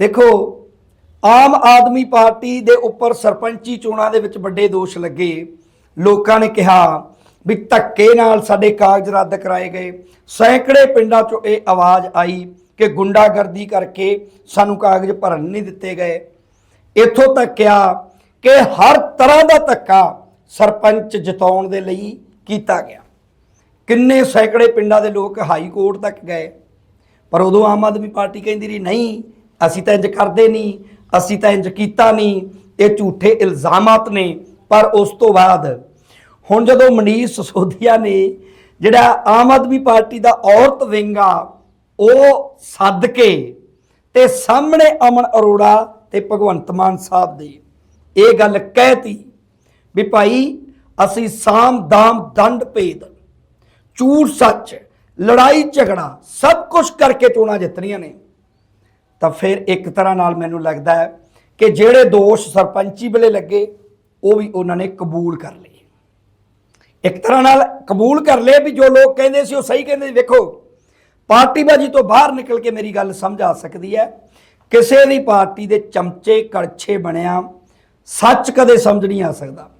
ਦੇਖੋ, ਆਮ ਆਦਮੀ ਪਾਰਟੀ ਦੇ ਉੱਪਰ ਸਰਪੰਚੀ ਚੋਣਾਂ ਦੇ ਵਿੱਚ ਵੱਡੇ ਦੋਸ਼ ਲੱਗੇ। ਲੋਕਾਂ ਨੇ ਕਿਹਾ ਵੀ ਧੱਕੇ ਨਾਲ ਸਾਡੇ ਕਾਗਜ਼ ਰੱਦ ਕਰਾਏ ਗਏ। ਸੈਂਕੜੇ ਪਿੰਡਾਂ 'ਚੋਂ ਇਹ ਆਵਾਜ਼ ਆਈ ਕਿ ਗੁੰਡਾਗਰਦੀ ਕਰਕੇ ਸਾਨੂੰ ਕਾਗਜ਼ ਭਰਨ ਨਹੀਂ ਦਿੱਤੇ ਗਏ। ਇੱਥੋਂ ਤੱਕ ਕਿਹਾ ਕਿ ਹਰ ਤਰ੍ਹਾਂ ਦਾ ਧੱਕਾ ਸਰਪੰਚ ਜਿਤਾਉਣ ਦੇ ਲਈ ਕੀਤਾ ਗਿਆ। ਕਿੰਨੇ ਸੈਂਕੜੇ ਪਿੰਡਾਂ ਦੇ ਲੋਕ ਹਾਈ ਕੋਰਟ ਤੱਕ ਗਏ। ਪਰ ਉਦੋਂ ਆਮ ਆਦਮੀ ਪਾਰਟੀ ਕਹਿੰਦੀ ਰਹੀ, ਨਹੀਂ ਅਸੀਂ ਤਾਂ ਇੰਜ ਕਰਦੇ ਨਹੀਂ, ਅਸੀਂ ਤਾਂ ਇੰਜ ਕੀਤਾ ਨਹੀਂ, ਇਹ ਝੂਠੇ ਇਲਜ਼ਾਮਾਤ ਨੇ। ਪਰ ਉਸ ਤੋਂ ਬਾਅਦ ਹੁਣ ਜਦੋਂ ਮਨੀਸ਼ ਸਸੋਦੀਆ ਨੇ ਜਿਹੜਾ ਆਮ ਆਦਮੀ ਪਾਰਟੀ ਦਾ ਔਰਤ ਵਿੰਗ ਆ ਉਹ ਸੱਦ ਕੇ ਤੇ ਸਾਹਮਣੇ ਅਮਨ ਅਰੋੜਾ ਤੇ ਭਗਵੰਤ ਮਾਨ ਸਾਹਿਬ ਦੇ ਇਹ ਗੱਲ ਕਹਿਤੀ ਵੀ ਭਾਈ, ਅਸੀਂ ਸਾਮ ਦਾਮ ਦੰਡ ਭੇਦ, ਝੂਠ ਸੱਚ, ਲੜਾਈ ਝਗੜਾ ਸਭ ਕੁਝ ਕਰਕੇ ਚੋਣਾਂ ਜਿੱਤਣੀਆਂ ਨੇ। ਤਾਂ ਫਿਰ ਇੱਕ ਤਰ੍ਹਾਂ ਨਾਲ ਮੈਨੂੰ ਲੱਗਦਾ ਹੈ ਕਿ ਜਿਹੜੇ ਦੋਸ਼ ਸਰਪੰਚੀ ਵੇਲੇ ਲੱਗੇ, ਉਹ ਵੀ ਉਹਨਾਂ ਨੇ ਕਬੂਲ ਕਰ ਲਏ। ਇੱਕ ਤਰ੍ਹਾਂ ਨਾਲ ਕਬੂਲ ਕਰ ਲਏ ਵੀ ਜੋ ਲੋਕ ਕਹਿੰਦੇ ਸੀ ਉਹ ਸਹੀ ਕਹਿੰਦੇ ਸੀ। ਵੇਖੋ, ਪਾਰਟੀਬਾਜੀ ਤੋਂ ਬਾਹਰ ਨਿਕਲ ਕੇ ਮੇਰੀ ਗੱਲ ਸਮਝ ਆ ਸਕਦੀ ਹੈ। ਕਿਸੇ ਵੀ ਪਾਰਟੀ ਦੇ ਚਮਚੇ ਕੜਛੇ ਬਣਿਆ, ਸੱਚ ਕਦੇ ਸਮਝ ਨਹੀਂ ਆ ਸਕਦਾ।